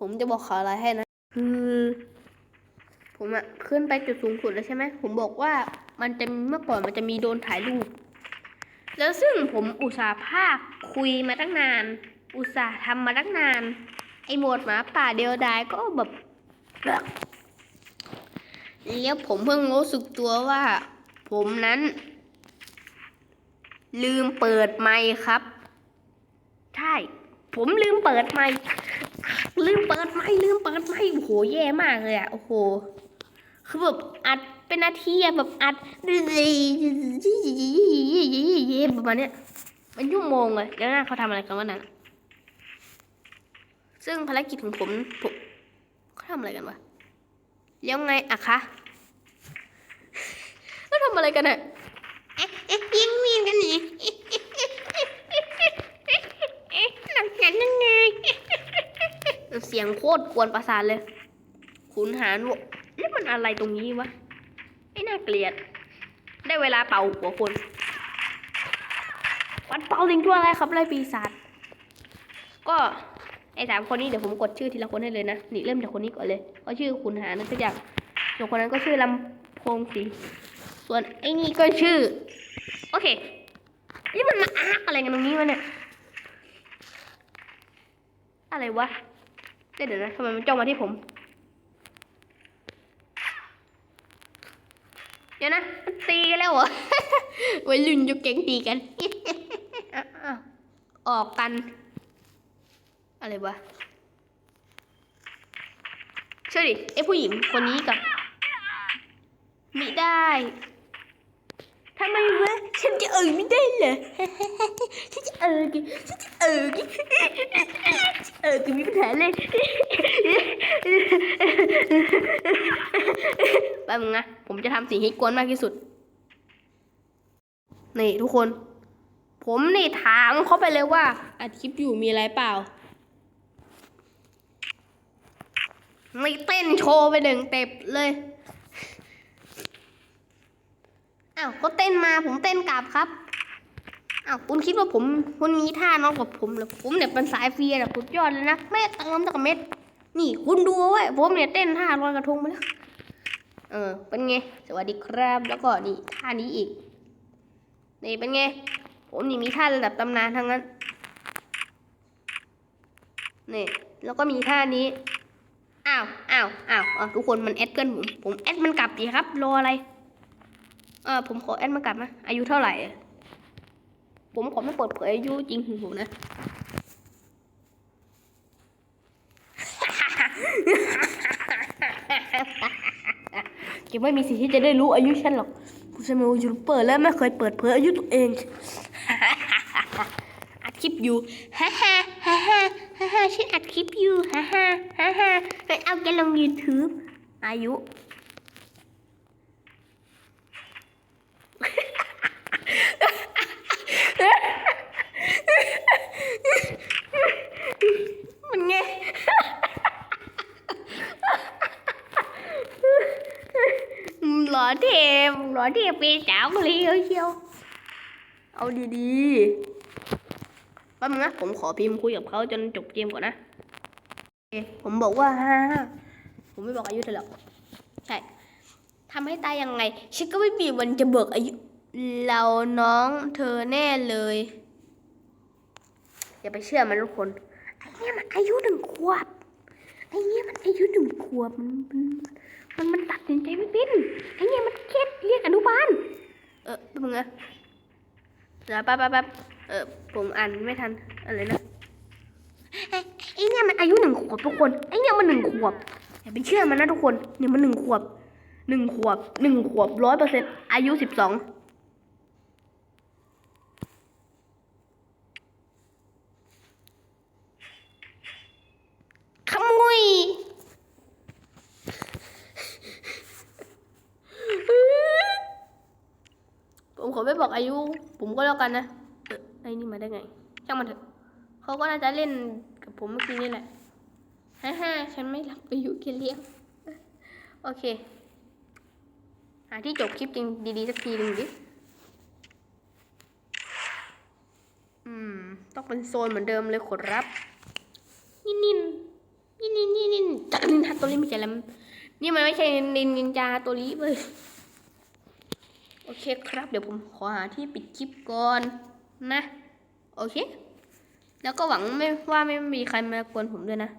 ผมจะบอกข่าวอะไรให้นะ คือผมอะขึ้นไปจุดสูงสุดแล้วใช่ไหม ผมบอกว่ามันจะเมื่อก่อนมันจะมีโดนถ่ายรูป แล้วซึ่งผมอุตส่าห์ภาคคุยมาตั้งนาน อุตส่าห์ทำมาตั้งนาน ไอหมดหมาป่าเดียวดายก็แบบแล้วผมเพิ่งรู้สึกตัวว่า ผมนั้น ลืมเปิดไมค์ครับ ใช่ ผมลืมเปิดไมค์ ลืมเปิดไมค์ลืมเปิดไมค์โอ้โหแย่มากเลยอะโอ้โหคือแบบอัดเป็นนาทีอะแบบอัดประมาณเนี้ยเป็นชั่วโมงเลยแล้วนะเขาทำอะไรกันวะนั่นซึ่งภารกิจของผมผมเขาทำอะไรกันวะแล้วไงอะคะเขาทำอะไรกันอะเอ๊ะเอ๊ะยิงมีนกันนี่หนักแน่นยังไง เสียงโคตรกวนประสาทเลย ขุนหารวะแล้วมันอะไรตรงนี้วะไอ้น่าเกลียด ได้เวลาเป่าหัวคนวันเป่าลิงตัวอะไรครับไล่ปีศาจก็ไอ้สามคนนี้เดี๋ยวผมกดชื่อทีละคนให้เลยนะนี่เริ่มจากคนนี้ก่อนเลยเขาชื่อขุนหารนั่นกอย่างส่วนคนนั้นก็ชื่อลำโพงสีส่วนไอ้นี่ก็ชื่อ โอเคนี่มันมาอาอะไรกันตรงนี้วะเนี่ยอะไรวะ เดี๋ยวนะทำไมมันจ้องมาที่ผมเดี๋ยวนะมันตีกันแล้วเหรอวัยรุ่นยุคแก๊งตีกันอ้าวออกกัน อะไรวะเชื่อดิไอ้ผู้หญิงคนนี้กับมิได้ ทำไมวะฉันจะเอ่ยไม่ได้เหรอฉันจะเอ่ยกิฉันจะเอ่ยกิเอ่ยกิมีปัญหาเลยแป๊บนึงนะผมจะทำสิ่งให้กวนมากที่สุด นี่ทุกคน ผมนี่ถามเขาไปเลยว่าอัดคลิปอยู่มีอะไรเปล่า ไม่เต้นโชว์ไปหนึ่งเต็บเลย อ้าวก็เต้นมาผมเต้นกลับครับอ้าวคุณคิดว่าผมคุณมีท่าน้องกับผมเหรอผมเนี่ยเป็นสายเฟียร์นะสุดยอดเลยนะไม่เติมตะกเม็ด นี่คุณดูเอาไว้ผมเนี่ยเต้นท่าลอยกระทงมาแล้วเออเป็นไงสวัสดีครับแล้วก็นี่ท่านี้อีกนี่เป็นไงผมนี่มีท่าระดับตำนานทั้งนั้นนี่แล้วก็มีท่านี้อ้าวอ้าวอ้าวอ้าวทุกคนมันแอดเกินผมผมแอดมันกลับดีครับรออะไร ออผมขอแอดมันกลับนะอายุเท่าไหร่ ผมขอไม่เปิดเผยอายุจริงของผมนะแกไม่มีสิทธิ์ที่จะได้รู้อายุฉันหรอกกูจะเป็นยูทูบเบอร์แล้วไม่เคยเปิดเผยอายุตัวเองอัดคลิปอยู่ฮ่าฮ่าฮ่าฮ่าฮ่าฮ่าฉันอัดคลิปอยู่ฮ่าฮ่าฮ่าฮ่าไปเอาแกลง YouTube อายุ มันไง หล่อเทพหล่อเทพเป็นสาวเลยเชียวเอาดีๆแป๊บนึงนะผมขอพิมพ์คุยกับเขาจนจบเกมก่อนนะผมบอกว่าฮ่าฮ่าผมไม่บอกอายุเธอหรอกใช่ทำให้ตายยังไงฉันก็ไม่มีวันจะเบิกอายุเราน้องเธอแน่เลยอย่าไปเชื่อมันทุกคนไอ้เนี่ยมันอายุหนึ่งขวบไอ้เนี่ยมันอายุหนึ่งขวบมัน มันมันมันตัดสินใจไม่เป็นไอ้เนี่ยมันแค่เรียกอนุบาล เออแป๊บนึงนะเดี๋ยวแป๊บแป๊บแป๊บเออผมอ่านไม่ทัน อะไรนะไอ้ไอ้เนี่ยมันอายุหนึ่งขวบทุกคน ไอ้เนี่ยมันหนึ่งขวบ อย่าไปเชื่อมันนะทุกคน เนี่ยมันหนึ่งขวบหนึ่งขวบหนึ่งขวบร้อยเปอร์เซ็นต์อายุสิบสอง ขโมย ผมข อายุผมก็แล้วกันนะเออไอ้นี่มาได้ไง ช่างมันเถอะเขาก็น่าจะเล่นกับผมเมื่อกี้นี่แหละฮ่าฮ่าฉันไม่รับอายุแค่เลี้ยงโอเค หาที่จบคลิปจริงดีๆสักทีหนึ่งดิ อืม ต้องเป็นโซนเหมือนเดิมเลยขอรับ นินนินนี่นี่นี่นี่จักนินทาตัวนี้ไม่ใช่แล้วนี่มันไม่ใช่นินนินจาตัวนี้เว้ย โอเคครับ เดี๋ยวผมขอหาที่ปิดคลิปก่อนนะ โอเค แล้วก็หวังไม่ว่าไม่มีใครมากวนผมด้วยนะ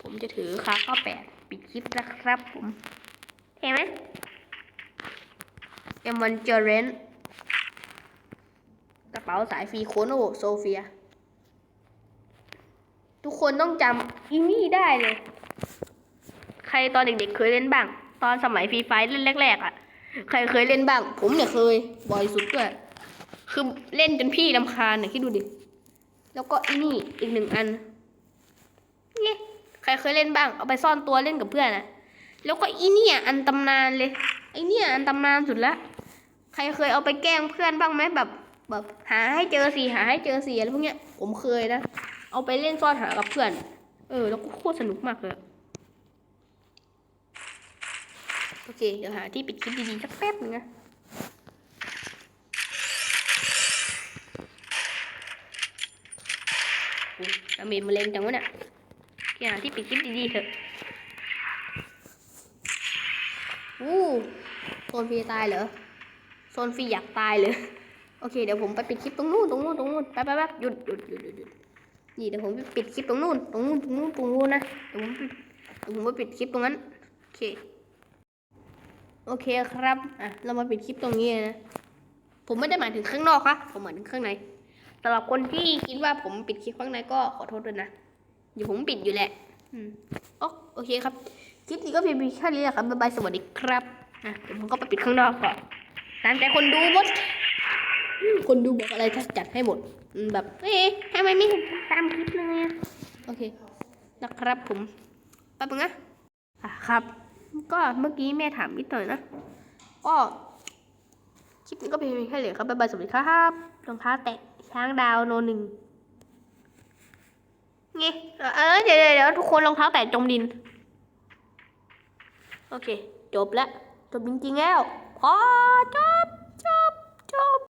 ผมจะถือคาข้อแปดปิดคลิปนะครับผม เห็นไหมเอ็มวันเจอเรนกระเป๋าสายฟรีโคโนโซเฟีย ทุกคนต้องจำอีนี่ได้เลย ใครตอนเด็กๆเคยเล่นบ้าง ตอนสมัยฟรีไฟเล่นแรกๆอะ ใครเคยเล่นบ้าง ผมเนี่ยเคย บ่อยสุดด้วยคือเล่นจนพี่ลำคาญเนี่ยคิดดูดิ แล้วก็อีนี่อีกหนึ่งอันเนี่ยใครเคยเล่นบ้าง เอาไปซ่อนตัวเล่นกับเพื่อนนะแล้วก็อีเนี่ยอันตำนานเลยไอเนี่ยอันตำนานสุดละใครเคยเอาไปแกล้งเพื่อนบ้างไหมแบบแบบหาให้เจอสีหาให้เจอสีอะไรพวกเนี้ยผมเคยนะ เอาไปเล่นซ่อนหากับเพื่อน เออ แล้วก็โคตรสนุกมากเลย โอเค เดี๋ยวหาที่ปิดคลิปดีๆสักแป๊บนึงนะอุ๊ยดาเมจมันแรงจังวะเนี่ยแกหาที่ปิดคลิปดีๆเถอะอู้โซนฟรีตายเหรอ โซนฟรีอยากตายเลย โอเค เดี๋ยวผมไปปิดคลิปตรงนู้นตรงนู้นตรงนู้นแป๊บแป๊บแป๊บหยุดหยุดหยุดหยุดหยุดนี่เดี๋ยวผมไปปิดคลิปตรงนู้นตรงนู้นตรงนู้นตรงนู้นนะ เดี๋ยวผมปิดเดี๋ยวผมไปปิดคลิปตรงนั้น โอเค โอเคครับ อะ เรามาปิดคลิปตรงนี้นะ ผมไม่ได้หมายถึงข้างนอกครับผมหมายถึงข้างในสำหรับคนที่คิดว่าผมปิดคลิปข้างในก็ขอโทษด้วยนะเดี๋ยวผมปิดอยู่แหละอืมโอโอเคครับ คลิปนี้ก็เพียงแค่นี้แหละครับบ๊ายบายสวัสดีครับ อะ เดี๋ยวผมก็ไปปิดข้างนอกก่อนตามใจคนดูหมด คนดูบอกอะไรถ้าจัดให้หมดอืมแบบ เอ๊ะทำไมไม่ตามคลิปเลยอะโอเค นะครับผมแป๊บนึงนะอะครับ ก็เมื่อกี้แม่ถามนิดหน่อยนะก็คลิปนี้ก็เป็นแค่เหลือครับบ๊ายบายสวัสดีครับรองเท้าแตะช้างดาวโนหนึ่งไงเออเดี๋ยวเดี๋ยวทุกคนรองเท้าแตะจมดิน โอเค จบแล้ว จบจริงๆแล้วพอจบจบจบ